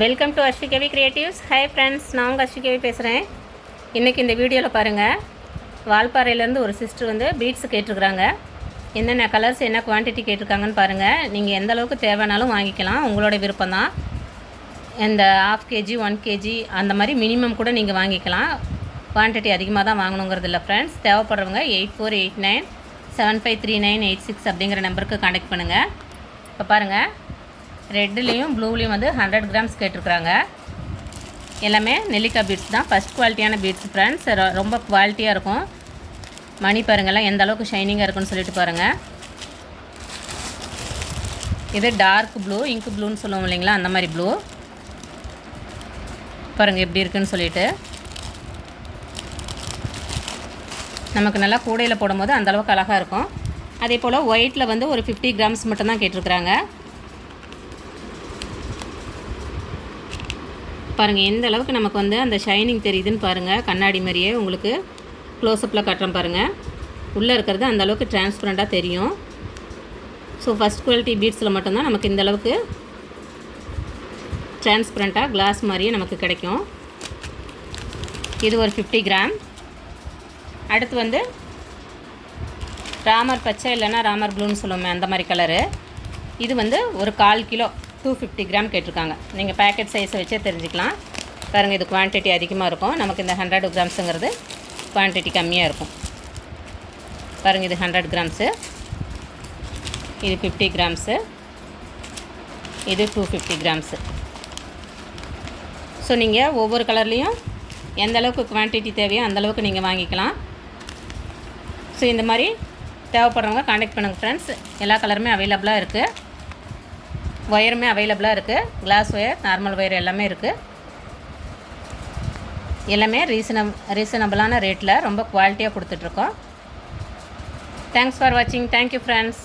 Welcome to Aswikavi creatives hi friends நான் உங்கள் அஸ்விகவி பேசுகிறேன் இன்றைக்கி இந்த வீடியோவில் பாருங்கள் வால்பாறையிலேருந்து ஒரு சிஸ்டர் வந்து பீட்ஸ் கேட்டிருக்கிறாங்க. என்னென்ன கலர்ஸ் என்ன குவான்டிட்டி கேட்டிருக்காங்கன்னு பாருங்கள் நீங்கள் எந்த அளவுக்கு தேவைனாலும் வாங்கிக்கலாம். உங்களோட விருப்பம் தான் இந்த ஆஃப் கேஜி ஒன் கேஜி அந்த மாதிரி மினிமம் கூட நீங்கள் வாங்கிக்கலாம். குவான்டிட்டி அதிகமாக தான் வாங்கணுங்கிறது இல்லை ஃப்ரெண்ட்ஸ் தேவைப்படுறவங்க eight four eight nine seven five three nine eight six அப்படிங்கிற நம்பருக்கு கான்டெக்ட் பண்ணுங்கள் இப்போ பாருங்கள் ரெட்டுலேயும் ப்ளூலேயும் வந்து ஹண்ட்ரட் கிராம்ஸ் கேட்டிருக்குறாங்க. எல்லாமே நெல்லிக்காய் பீட்ஸ் தான். ஃபஸ்ட் குவாலிட்டியான பீட்ஸ் ஃப்ரெண்ட்ஸ் ரொம்ப குவாலிட்டியாக இருக்கும். மணி பாருங்கள்லாம் எந்த அளவுக்கு ஷைனிங்காக இருக்குன்னு சொல்லிட்டு பாருங்கள் இது டார்க் ப்ளூ இங்க் ப்ளூன்னு சொல்லுவோம் இல்லைங்களா? அந்த மாதிரி ப்ளூ பாருங்கள் எப்படி இருக்குன்னு சொல்லிட்டு. நமக்கு நல்லா கூடையில் போடும்போது அந்தளவுக்கு அழகாக இருக்கும். அதே போல் ஒயிட்டில் வந்து ஒரு ஃபிஃப்டி கிராம்ஸ் மட்டும்தான் கேட்டிருக்கிறாங்க. பாருங்கள் எந்த அளவுக்கு நமக்கு வந்து அந்த ஷைனிங் தெரியுதுன்னு பாருங்கள் கண்ணாடி மாதிரியே உங்களுக்கு க்ளோஸ்அப்பில் கட்டுறோம் பாருங்கள் உள்ளே இருக்கிறது அந்த அளவுக்கு டிரான்ஸ்பரண்ட்டாக தெரியும். ஸோ ஃபஸ்ட் குவாலிட்டி பீட்ஸில் மட்டும்தான் நமக்கு இந்த அளவுக்கு டிரான்ஸ்பரண்ட்டாக கிளாஸ் மாதிரியே நமக்கு கிடைக்கும். இது ஒரு ஃபிஃப்டி கிராம் அடுத்து வந்து ராமர் பச்சை இல்லைன்னா ராமர் ப்ளூன்னு சொல்லுவோமே அந்த மாதிரி கலரு இது வந்து ஒரு கால் கிலோ. டூ ஃபிஃப்டி கிராம் கேட்டிருக்காங்க. நீங்கள் பேக்கெட் சைஸை வச்சே தெரிஞ்சுக்கலாம். பாருங்கள் இது குவான்டிட்டி அதிகமாக இருக்கும். நமக்கு இந்த ஹண்ட்ரட் கிராம்ஸுங்கிறது குவான்டிட்டி கம்மியாக இருக்கும். பாருங்கள் இது ஹண்ட்ரட் கிராம்ஸு இது ஃபிஃப்டி கிராம்ஸு இது டூ ஃபிஃப்டி கிராம்ஸு ஸோ நீங்கள் ஒவ்வொரு கலர்லேயும் எந்த அளவுக்கு குவான்டிட்டி தேவையோ அந்தளவுக்கு நீங்கள் வாங்கிக்கலாம். ஸோ இந்த மாதிரி தேவைப்படுறவங்க காண்டாக்ட் பண்ணுங்கள் ஃப்ரெண்ட்ஸ் எல்லா கலருமே அவைலபிளாக இருக்குது ஒயருமே அவைலபிளாக இருக்குது கிளாஸ் ஒயர் நார்மல் ஒயர் எல்லாமே இருக்குது எல்லாமே ரீசனப் ரீசனபிளான ரேட்டில் ரொம்ப குவாலிட்டியாக கொடுத்துட்ருக்கோம் தேங்க்ஸ் ஃபார் வாட்சிங் தேங்க்யூ ஃப்ரெண்ட்ஸ்